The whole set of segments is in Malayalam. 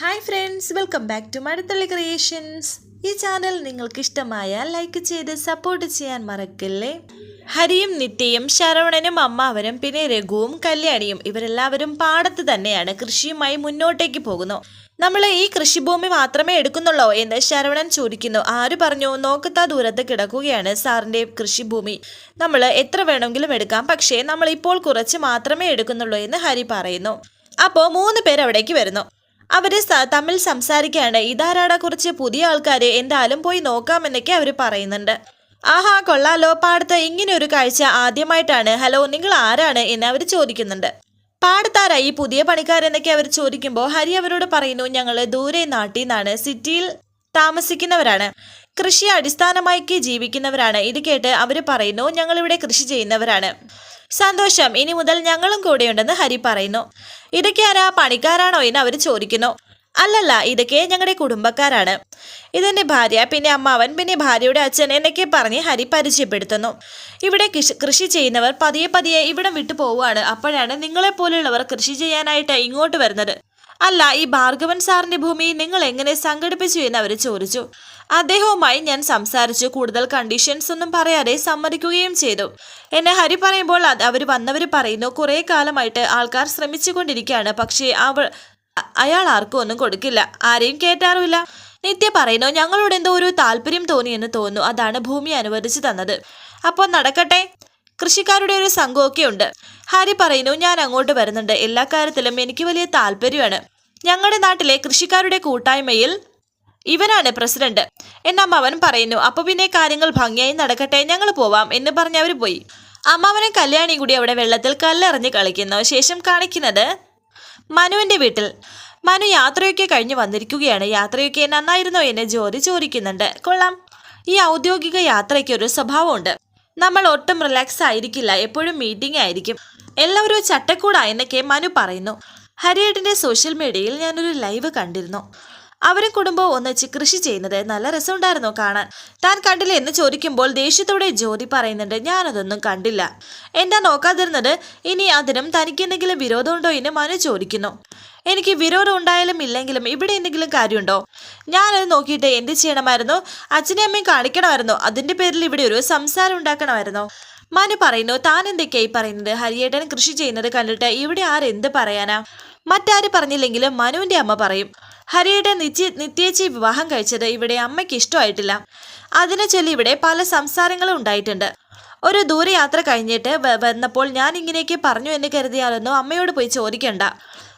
Hi friends welcome back to Mazhathalli creations ഈ ചാനൽ നിങ്ങൾക്ക് ഇഷ്ടമായാൽ ലൈക്ക് ചെയ്ത് സപ്പോർട്ട് ചെയ്യാൻ മറക്കല്ലേ? ഹരിയും നിത്യയും ശരവണനും അമ്മാവനും പിന്നെ രഘുവും കല്യാണിയും ഇവരെല്ലാവരും പാടത്ത് തന്നെയാണ് കൃഷിയുമായി മുന്നോട്ടേക്ക് പോകുന്നു. നമ്മൾ ഈ കൃഷിഭൂമി മാത്രമേ എടുക്കുന്നുള്ളോ എന്ന് ശരവണൻ ചോദിക്കുന്നു. ആര് പറഞ്ഞു? നോക്കത്താ ദൂരത്ത് കിടക്കുകയാണ് സാറിന്റെ കൃഷിഭൂമി. നമ്മൾ എത്ര വേണമെങ്കിലും എടുക്കാം പക്ഷേ നമ്മൾ ഇപ്പോൾ കുറച്ച് മാത്രമേ എടുക്കുന്നുള്ളൂ എന്ന് ഹരി പറയുന്നു. അപ്പോൾ മൂന്ന് പേർ അവിടേക്ക് വരുന്നു. അവർ സ- തമ്മിൽ സംസാരിക്കാണ്. ഇതാരാടാ കുറച്ച് പുതിയ ആൾക്കാർ എന്തായാലും പോയി നോക്കാമെന്നൊക്കെ അവർ പറയുന്നുണ്ട്. ആഹാ കൊള്ളാലോ. പാടത്ത് ഇങ്ങനെ ഒരു കാഴ്ച ആദ്യമായിട്ടാണ്. ഹലോ നിങ്ങൾ ആരാണ് എന്ന് അവർ ചോദിക്കുന്നുണ്ട്. പാടത്താരാ ഈ പുതിയ പണിക്കാരെന്നൊക്കെ അവർ ചോദിക്കുമ്പോൾ ഹരി അവരോട് പറയുന്നു ഞങ്ങൾ ദൂരെ നാട്ടിൽ നിന്നാണ്. സിറ്റിയിൽ താമസിക്കുന്നവരാണ്. കൃഷി അടിസ്ഥാനമാക്കി ജീവിക്കുന്നവരാണ്. ഇത് കേട്ട് അവർ പറയുന്നു ഞങ്ങളിവിടെ കൃഷി ചെയ്യുന്നവരാണ്. സന്തോഷം. ഇനി മുതൽ ഞങ്ങളും കൂടെയുണ്ടെന്ന് ഹരി പറയുന്നു. ഇതൊക്കെ ആരാ? പണിക്കാരാണോ? എന്ന് അവർ ചോദിക്കുന്നു. അല്ലല്ല ഇതൊക്കെ ഞങ്ങളുടെ കുടുംബക്കാരാണ്. ഇതെന്റെ ഭാര്യ പിന്നെ അമ്മാവൻ പിന്നെ ഭാര്യയുടെ അച്ഛൻ എന്നൊക്കെ പറഞ്ഞ് ഹരി പരിചയപ്പെടുത്തുന്നു. ഇവിടെ കൃഷി കൃഷി ചെയ്യുന്നവർ പതിയെ പതിയെ ഇവിടം വിട്ടു പോവുകയാണ്. അപ്പോഴാണ് നിങ്ങളെപ്പോലെയുള്ളവർ കൃഷി ചെയ്യാനായിട്ട് ഇങ്ങോട്ട് വരുന്നത്. അല്ല ഈ ഭാർഗവൻ സാറിന്റെ ഭൂമി നിങ്ങൾ എങ്ങനെ സംഘടിപ്പിച്ചു എന്ന് അവർ ചോദിച്ചു. അദ്ദേഹവുമായി ഞാൻ സംസാരിച്ചു കൂടുതൽ കണ്ടീഷൻസ് ഒന്നും പറയാതെ സമ്മതിക്കുകയും ചെയ്തു. എന്നെ ഹരി പറയുമ്പോൾ അവർ വന്നവർ പറയുന്നു കുറേ കാലമായിട്ട് ആൾക്കാർ ശ്രമിച്ചുകൊണ്ടിരിക്കുകയാണ് പക്ഷേ അവൾ അയാൾ ആർക്കും ഒന്നും കൊടുക്കില്ല ആരെയും കേട്ടാറുമില്ല നിത്യ പറയുന്നു ഞങ്ങളോട് എന്തോ ഒരു താല്പര്യം തോന്നിയെന്ന് തോന്നുന്നു അതാണ് ഭൂമി അനുവദിച്ചു തന്നത്. അപ്പോൾ നടക്കട്ടെ കൃഷിക്കാരുടെ ഒരു സംഘമൊക്കെ ഉണ്ട്. ഹരി പറയുന്നു ഞാൻ അങ്ങോട്ട് വരുന്നുണ്ട്. എല്ലാ കാര്യത്തിലും എനിക്ക് വലിയ താല്പര്യമാണ്. ഞങ്ങളുടെ നാട്ടിലെ കൃഷിക്കാരുടെ കൂട്ടായ്മയിൽ ഇവനാണ് പ്രസിഡന്റ്. എന്ന അമ്മാവൻ പറയുന്നു അപ്പൊ പിന്നെ കാര്യങ്ങൾ ഭംഗിയായി നടക്കട്ടെ. ഞങ്ങൾ പോവാം എന്ന് പറഞ്ഞ് അവർ പോയി. അമ്മാവനും കല്യാണി കൂടി അവിടെ വെള്ളത്തിൽ കല്ലെറിഞ്ഞ് കളിക്കുന്നു. ശേഷം കാണിക്കുന്നത് മനുവിന്റെ വീട്ടിൽ. മനു യാത്രയൊക്കെ കഴിഞ്ഞ് വന്നിരിക്കുകയാണ്. യാത്രയൊക്കെ നന്നായിരുന്നോ? എന്നെ ജോലി ചോദിക്കുന്നുണ്ട്. കൊള്ളാം. ഈ ഔദ്യോഗിക യാത്രയ്ക്ക് ഒരു സ്വഭാവമുണ്ട്. നമ്മൾ ഒട്ടും റിലാക്സ് ആയിരിക്കില്ല എപ്പോഴും മീറ്റിംഗ് ആയിരിക്കും. എല്ലാവരും ചട്ടക്കൂടാ എന്നൊക്കെ മനു പറയുന്നു. ഹരിയേട്ടിന്റെ സോഷ്യൽ മീഡിയയിൽ ഞാനൊരു ലൈവ് കണ്ടിരുന്നു. അവരും കുടുംബവും ഒന്നിച്ച് കൃഷി ചെയ്യുന്നത് നല്ല രസമുണ്ടായിരുന്നു കാണാൻ. താൻ കണ്ടില്ല എന്ന് ചോദിക്കുമ്പോൾ ദേഷ്യത്തോടെ ജ്യോതി പറയുന്നുണ്ട് ഞാനതൊന്നും കണ്ടില്ല. എന്താ നോക്കാതിരുന്നത്? ഇനി അതിനും തനിക്ക് എന്തെങ്കിലും വിരോധമുണ്ടോ? എന്ന് മനു ചോദിക്കുന്നു. എനിക്ക് വിരോധം ഉണ്ടായാലും ഇല്ലെങ്കിലും ഇവിടെ എന്തെങ്കിലും കാര്യമുണ്ടോ? ഞാനത് നോക്കിയിട്ട് എന്ത് ചെയ്യണമായിരുന്നു? അച്ഛനെയും അമ്മയും കാണിക്കണമായിരുന്നു. അതിന്റെ പേരിൽ ഇവിടെ ഒരു സംസാരം ഉണ്ടാക്കണമായിരുന്നു. മനു പറയുന്നു താൻ എന്തൊക്കെയായി പറയുന്നത്? ഹരിയേട്ടൻ കൃഷി ചെയ്യുന്നത് കണ്ടിട്ട് ഇവിടെ ആരെന്ത് പറയാനാ? മറ്റാര് പറഞ്ഞില്ലെങ്കിലും മനുവിന്റെ അമ്മ പറയും ഹരിയേട്ടൻ നിത്യ നിത്യേച്ചി വിവാഹം കഴിച്ചത് ഇവിടെ അമ്മയ്ക്ക് ഇഷ്ടമായിട്ടില്ല. അതിനെ ചൊല്ലി ഇവിടെ പല സംസാരങ്ങളും ഉണ്ടായിട്ടുണ്ട്. ഒരു ദൂരയാത്ര കഴിഞ്ഞിട്ട് വന്നപ്പോൾ ഞാൻ ഇങ്ങനെയൊക്കെ പറഞ്ഞു എന്ന് കരുതിയാലൊന്നും അമ്മയോട് പോയി ചോദിക്കണ്ട.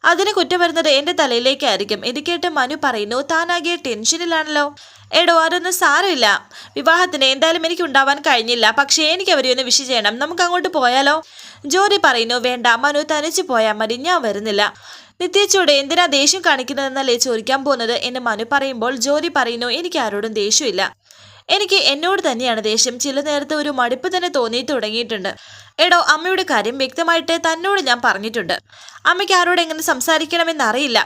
അതിന് കുറ്റം വരുന്നത് എന്റെ തലയിലേക്കായിരിക്കും. ഇത് കേട്ട് മനു പറയുന്നു താനാകെ ടെൻഷനിലാണല്ലോ. എടോ അതൊന്നും സാരമില്ല. വിവാഹത്തിന് എന്തായാലും എനിക്ക് ഉണ്ടാവാൻ കഴിഞ്ഞില്ല. പക്ഷേ എനിക്ക് അവരെ ഒന്ന് വിഷ് ചെയ്യണം. നമുക്ക് അങ്ങോട്ട് പോയാലോ? ജോലി പറയുന്നു വേണ്ട മനു തനിച്ചു പോയാൽ മതി. ഞാൻ വരുന്നില്ല. നിത്യേച്ചോട് എന്തിനാ ദേഷ്യം കാണിക്കുന്നതെന്നല്ലേ ചോദിക്കാൻ പോകുന്നത്? എന്ന് മനു പറയുമ്പോൾ ജോലി പറയുന്നു എനിക്ക് ആരോടും ദേഷ്യമില്ല. എനിക്ക് എന്നോട് തന്നെയാണ് ദേഷ്യം. ചില നേരത്തെ ഒരു മടുപ്പ് തന്നെ തോന്നി തുടങ്ങിയിട്ടുണ്ട്. എടോ അമ്മയുടെ കാര്യം വ്യക്തമായിട്ട് തന്നോട് ഞാൻ പറഞ്ഞിട്ടുണ്ട്. അമ്മയ്ക്ക് ആരോട് എങ്ങനെ സംസാരിക്കണമെന്ന് അറിയില്ല.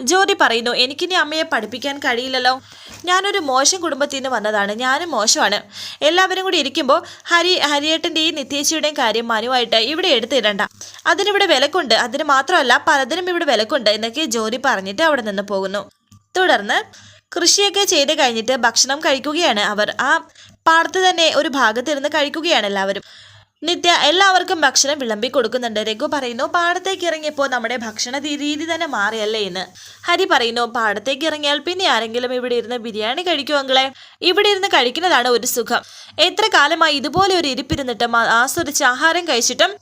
ജ്യോതി പറയുന്നു എനിക്കിനി അമ്മയെ പഠിപ്പിക്കാൻ കഴിയില്ലല്ലോ. ഞാനൊരു മോശം കുടുംബത്തിൽ നിന്ന് വന്നതാണ്. ഞാനും മോശമാണ്. എല്ലാവരും കൂടി ഇരിക്കുമ്പോൾ ഹരി ഹരിയേട്ടന്റെയും നിത്യേച്ചിയുടെയും കാര്യം മനുവായിട്ട് ഇവിടെ എടുത്തിടണ്ട. അതിനിവിടെ വിലക്കുണ്ട്. അതിന് മാത്രമല്ല പലതിനും ഇവിടെ വിലക്കുണ്ട് എന്നൊക്കെ ജോലി പറഞ്ഞിട്ട് അവിടെ നിന്ന് പോകുന്നു. തുടർന്ന് കൃഷിയൊക്കെ ചെയ്ത് കഴിഞ്ഞിട്ട് ഭക്ഷണം കഴിക്കുകയാണ് അവർ. ആ പാടത്ത് തന്നെ ഒരു ഭാഗത്തിരുന്ന് കഴിക്കുകയാണ് എല്ലാവരും. നിത്യ എല്ലാവർക്കും ഭക്ഷണം വിളമ്പി കൊടുക്കുന്നുണ്ട്. രഘു പറയുന്നു പാടത്തേക്ക് ഇറങ്ങിയപ്പോൾ നമ്മുടെ ഭക്ഷണ രീതി തന്നെ മാറിയല്ലേ എന്ന് ഹരി പറയുന്നു പാടത്തേക്ക് ഇറങ്ങിയാൽ പിന്നെ ആരെങ്കിലും ഇവിടെ ഇരുന്ന് ബിരിയാണി കഴിക്കുമോ അങ്ങളെ ഇവിടെ ഇരുന്ന് കഴിക്കുന്നതാണ് ഒരു സുഖം. എത്ര കാലമായി ഇതുപോലെ ഒരു ഇരിപ്പിരുന്നിട്ടും ആസ്വദിച്ച് ആഹാരം കഴിച്ചിട്ടും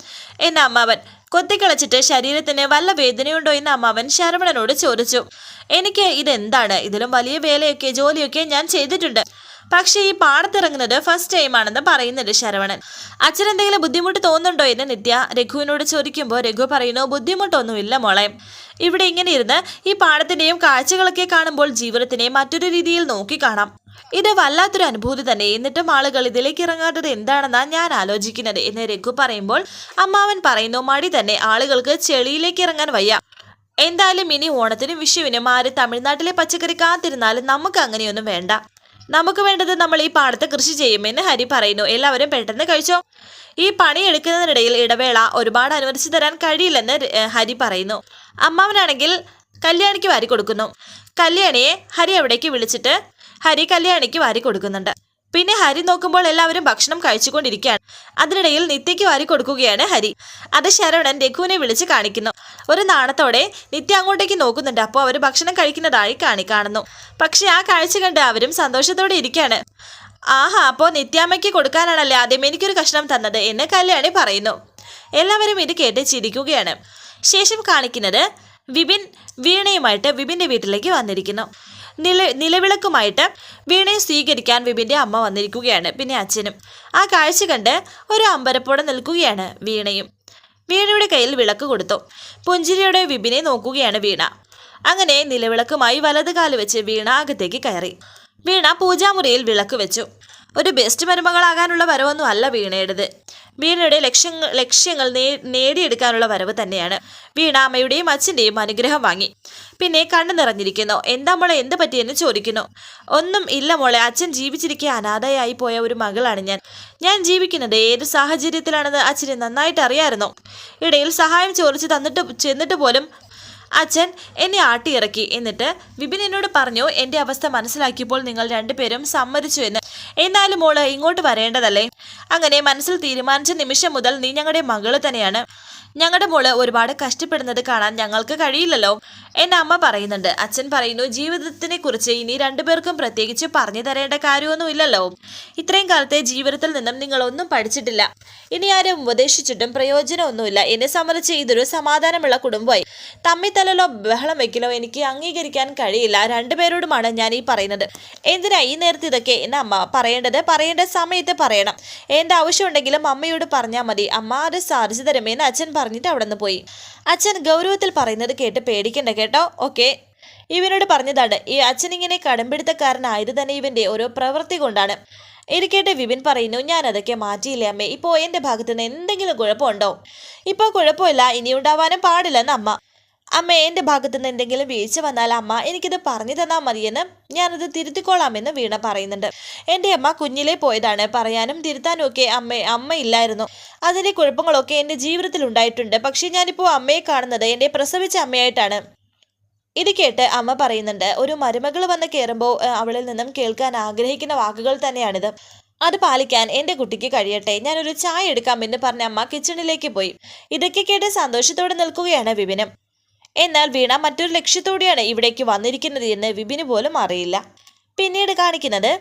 എന്ന അമ്മാവൻ കൊത്തിക്കളച്ചിട്ട് ശരീരത്തിന് വല്ല വേദനയുണ്ടോ എന്ന് അമ്മാവൻ ശരവണനോട് ചോദിച്ചു. എനിക്ക് ഇതെന്താണ്? ഇതിലും വലിയ വേലയൊക്കെ ജോലിയൊക്കെ ഞാൻ ചെയ്തിട്ടുണ്ട്. പക്ഷേ ഈ പാടത്തിറങ്ങുന്നത് ഫസ്റ്റ് ടൈം ആണെന്ന് പറയുന്നുണ്ട് ശരവണൻ. അച്ഛനെന്തെങ്കിലും ബുദ്ധിമുട്ട് തോന്നുന്നുണ്ടോ എന്ന് നിത്യ രഘുവിനോട് ചോദിക്കുമ്പോൾ രഘു പറയുന്നു ബുദ്ധിമുട്ടൊന്നുമില്ല മോളെ. ഇവിടെ ഇങ്ങനെ ഇരുന്ന് ഈ പാടത്തിന്റെയും കാഴ്ചകളൊക്കെ കാണുമ്പോൾ ജീവിതത്തിനെ മറ്റൊരു രീതിയിൽ നോക്കി കാണാം. ഇത് വല്ലാത്തൊരു അനുഭൂതി തന്നെ. എന്നിട്ടും ആളുകൾ ഇതിലേക്ക് ഇറങ്ങാത്തത് എന്താണെന്നാണ് ഞാൻ ആലോചിക്കുന്നത്. എന്ന് രഘു പറയുമ്പോൾ അമ്മാവൻ പറയുന്നു മടി തന്നെ. ആളുകൾക്ക് ചെളിയിലേക്ക് ഇറങ്ങാൻ വയ്യ. എന്തായാലും ഇനി ഓണത്തിനും വിഷുവിനും ആര് തമിഴ്നാട്ടിലെ പച്ചക്കറി കാത്തിരുന്നാലും നമുക്ക് അങ്ങനെയൊന്നും വേണ്ട. നമുക്ക് വേണ്ടത് നമ്മൾ ഈ പാടത്ത് കൃഷി ചെയ്യുമെന്ന് ഹരി പറയുന്നു. എല്ലാവരും പെട്ടെന്ന് കഴിച്ചോ? ഈ പണി എടുക്കുന്നതിനിടയിൽ ഇടവേള ഒരുപാട് അനുവദിച്ചു തരാൻ കഴിയില്ലെന്ന് ഹരി പറയുന്നു. അമ്മാവനാണെങ്കിൽ കല്യാണിക്ക് വാരി കൊടുക്കുന്നു. കല്യാണിയെ ഹരി അവിടേക്ക് വിളിച്ചിട്ട് ഹരി കല്യാണിക്ക് വാരി കൊടുക്കുന്നുണ്ട് പിന്നെ ഹരി നോക്കുമ്പോൾ എല്ലാവരും ഭക്ഷണം കഴിച്ചുകൊണ്ടിരിക്കുകയാണ്. അതിനിടയിൽ നിത്യയ്ക്ക് വാരി കൊടുക്കുകയാണ് ഹരി. അത് ശരവണൻ രഘുവിനെ വിളിച്ച് കാണിക്കുന്നു. ഒരു നാണത്തോടെ നിത്യ അങ്ങോട്ടേക്ക് നോക്കുന്നുണ്ട്. അപ്പോൾ അവർ ഭക്ഷണം കഴിക്കുന്നതായി കാണി കാണുന്നു. പക്ഷെ ആ കാഴ്ച കണ്ട് അവരും സന്തോഷത്തോടെ ഇരിക്കുകയാണ്. ആഹാ അപ്പോൾ നിത്യാമ്മയ്ക്ക് കൊടുക്കാനാണല്ലേ ആദ്യം എനിക്കൊരു കഷ്ണം തന്നത് എന്ന് കല്യാണി പറയുന്നു. എല്ലാവരും ഇത് കേട്ട് ചിരിക്കുകയാണ്. ശേഷം കാണിക്കുന്നത് വിപിൻ വീണയുമായിട്ട് വിപിന്റെ വീട്ടിലേക്ക് വന്നിരിക്കുന്നു. നില നിലവിളക്കുമായിട്ട് വീണയെ സ്വീകരിക്കാൻ വിപിന്റെ അമ്മ വന്നിരിക്കുകയാണ് പിന്നെ അച്ഛനും. ആ കാഴ്ച കണ്ട് ഒരു അമ്പരപ്പോടെ നിൽക്കുകയാണ് വീണയും. വീണയുടെ കയ്യിൽ വിളക്ക് കൊടുത്തു. പുഞ്ചിരിയുടെ വിപിനെ നോക്കുകയാണ് വീണ. അങ്ങനെ നിലവിളക്കുമായി വലത് കാൽ വെച്ച് വീണ അകത്തേക്ക് കയറി. വീണ പൂജാമുറിയിൽ വിളക്ക് വെച്ചു. ഒരു ബെസ്റ്റ് മരുമകളാകാനുള്ള വരവൊന്നും അല്ല വീണയുടേത്. വീണയുടെ ലക്ഷ്യങ്ങൾ ലക്ഷ്യങ്ങൾ നേടിയെടുക്കാനുള്ള വരവ് തന്നെയാണ്. വീണ അമ്മയുടെയും അച്ഛന്റെയും അനുഗ്രഹം വാങ്ങി. പിന്നെ കണ്ണു നിറഞ്ഞിരിക്കുന്നു. എന്താ മോളെ എന്ത് പറ്റിയെന്ന് ചോദിക്കുന്നു. ഒന്നും ഇല്ല മോളെ അച്ഛൻ ജീവിച്ചിരിക്കെ അനാഥയായി പോയ ഒരു മകളാണ് ഞാൻ. ഞാൻ ജീവിക്കുന്നത് ഏത് സാഹചര്യത്തിലാണെന്ന് അച്ഛന് നന്നായിട്ട് അറിയാമായിരുന്നു ഇടയിൽ സഹായം ചോദിച്ച് തന്നിട്ട് ചെന്നിട്ട് പോലും അച്ഛൻ എന്നെ ആട്ടിയിറക്കി. എന്നിട്ട് വിപിൻ എന്നോട് പറഞ്ഞു എന്റെ അവസ്ഥ മനസ്സിലാക്കിയപ്പോൾ നിങ്ങൾ രണ്ടുപേരും സമ്മതിച്ചു എന്ന്. എന്നാലും മോൾ ഇങ്ങോട്ട് വരേണ്ടതല്ലേ? അങ്ങനെ മനസ്സിൽ തീരുമാനിച്ച നിമിഷം മുതൽ നീ ഞങ്ങളുടെ മകൾ തന്നെയാണ്. ഞങ്ങളുടെ മോൾ ഒരുപാട് കഷ്ടപ്പെടുന്നത് കാണാൻ ഞങ്ങൾക്ക് കഴിയില്ലല്ലോ. എന്നെ അമ്മ പറയുന്നുണ്ട്. അച്ഛൻ പറയുന്നു ജീവിതത്തിനെ കുറിച്ച് ഇനി രണ്ടുപേർക്കും പ്രത്യേകിച്ച് പറഞ്ഞു തരേണ്ട കാര്യമൊന്നും ഇല്ലല്ലോ. ഇത്രയും കാലത്തെ ജീവിതത്തിൽ നിന്നും നിങ്ങൾ ഒന്നും പഠിച്ചിട്ടില്ല. ഇനി ആരും ഉപദേശിച്ചിട്ടും പ്രയോജനമൊന്നുമില്ല. എന്നെ സംബന്ധിച്ച് ഇതൊരു സമാധാനമുള്ള കുടുംബമായി. തമ്മിൽ തല്ലലോ ബഹളം വെക്കലോ എനിക്ക് അംഗീകരിക്കാൻ കഴിയില്ല. രണ്ടുപേരോടുമാണ് ഞാൻ ഈ പറയുന്നത്. എന്തിനാ ഈ നേരത്തെ ഇതൊക്കെ എന്നെ അമ്മ പറയേണ്ടത്? പറയേണ്ട സമയത്ത് പറയണം. എന്റെ ആവശ്യമുണ്ടെങ്കിലും അമ്മയോട് പറഞ്ഞാൽ മതി. അമ്മ അത് സാധിച്ചു തരുമേന്ന് അച്ഛൻ പറഞ്ഞിട്ട് അവിടെ നിന്ന് പോയി. അച്ഛൻ ഗൗരവത്തിൽ പറയുന്നത് കേട്ട് പേടിക്കണ്ട കേട്ടോ. ഓക്കെ. ഇവനോട് പറഞ്ഞതാണ് ഈ അച്ഛൻ ഇങ്ങനെ കടമ്പിടുത്തക്കാരനായത് തന്നെ ഇവന്റെ ഓരോ പ്രവൃത്തി കൊണ്ടാണ്. ഇരിക്കട്ടെ വിപിൻ പറയുന്നു ഞാൻ അതൊക്കെ മാറ്റിയില്ലേ അമ്മേ? ഇപ്പോൾ എന്റെ ഭാഗത്ത് നിന്ന് എന്തെങ്കിലും കുഴപ്പമുണ്ടോ? ഇപ്പോൾ കുഴപ്പമില്ല. ഇനി ഉണ്ടാവാനും പാടില്ലെന്ന് അമ്മ. അമ്മ എന്റെ ഭാഗത്തു നിന്ന് എന്തെങ്കിലും വീഴ്ച വന്നാൽ അമ്മ എനിക്കിത് പറഞ്ഞു തന്നാൽ മതിയെന്ന് ഞാനത് തിരുത്തിക്കോളാമെന്ന് വീണ പറയുന്നുണ്ട്. എന്റെ അമ്മ കുഞ്ഞിലെ പോയതാണ്. പറയാനും തിരുത്താനും ഒക്കെ അമ്മ അമ്മ ഇല്ലായിരുന്നു അതിന്റെ കുഴപ്പങ്ങളൊക്കെ എന്റെ ജീവിതത്തിൽ ഉണ്ടായിട്ടുണ്ട്. പക്ഷേ ഞാനിപ്പോൾ അമ്മയെ കാണുന്നത് എന്റെ പ്രസവിച്ച അമ്മയായിട്ടാണ്. ഇത് കേട്ട് അമ്മ പറയുന്നുണ്ട് ഒരു മരുമകൾ വന്ന് കയറുമ്പോൾ അവളിൽ നിന്നും കേൾക്കാൻ ആഗ്രഹിക്കുന്ന വാക്കുകൾ തന്നെയാണിത്. അത് പാലിക്കാൻ എന്റെ കുട്ടിക്ക് കഴിയട്ടെ. ഞാനൊരു ചായ എടുക്കാം എന്ന് പറഞ്ഞ അമ്മ കിച്ചണിലേക്ക് പോയി. ഇതൊക്കെ കേട്ട് സന്തോഷത്തോടെ നിൽക്കുകയാണ് വിപിനും എന്നാൽ വീണ മറ്റൊരു ലക്ഷ്യത്തോടെയാണ് ഇവിടേക്ക് വന്നിരിക്കുന്നത് എന്ന് വിപിന് പോലും അറിയില്ല. പിന്നീട് കാണിക്കുന്നത്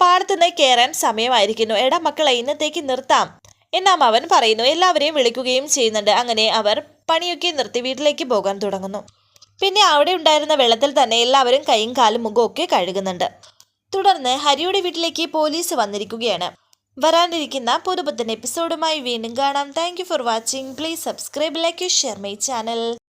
പാടത്തുനിന്ന് കയറാൻ സമയമായിരിക്കുന്നു. എടാ മക്കളെ ഇന്നത്തേക്ക് നിർത്താം എന്നാം അവൻ പറയുന്നു. എല്ലാവരെയും വിളിക്കുകയും ചെയ്യുന്നുണ്ട്. അങ്ങനെ അവർ പണിയൊക്കെ നിർത്തി വീട്ടിലേക്ക് പോകാൻ തുടങ്ങുന്നു. പിന്നെ അവിടെ ഉണ്ടായിരുന്ന വെള്ളത്തിൽ തന്നെ എല്ലാവരും കൈയും കാലും മുഖവും ഒക്കെ കഴുകുന്നുണ്ട്. തുടർന്ന് ഹരിയുടെ വീട്ടിലേക്ക് പോലീസ് വന്നിരിക്കുകയാണ്. വരാനിരിക്കുന്ന പുതുപുത്തൻ എപ്പിസോഡുമായി വീണ്ടും കാണാം. Thank for watching please subscribe like share my channel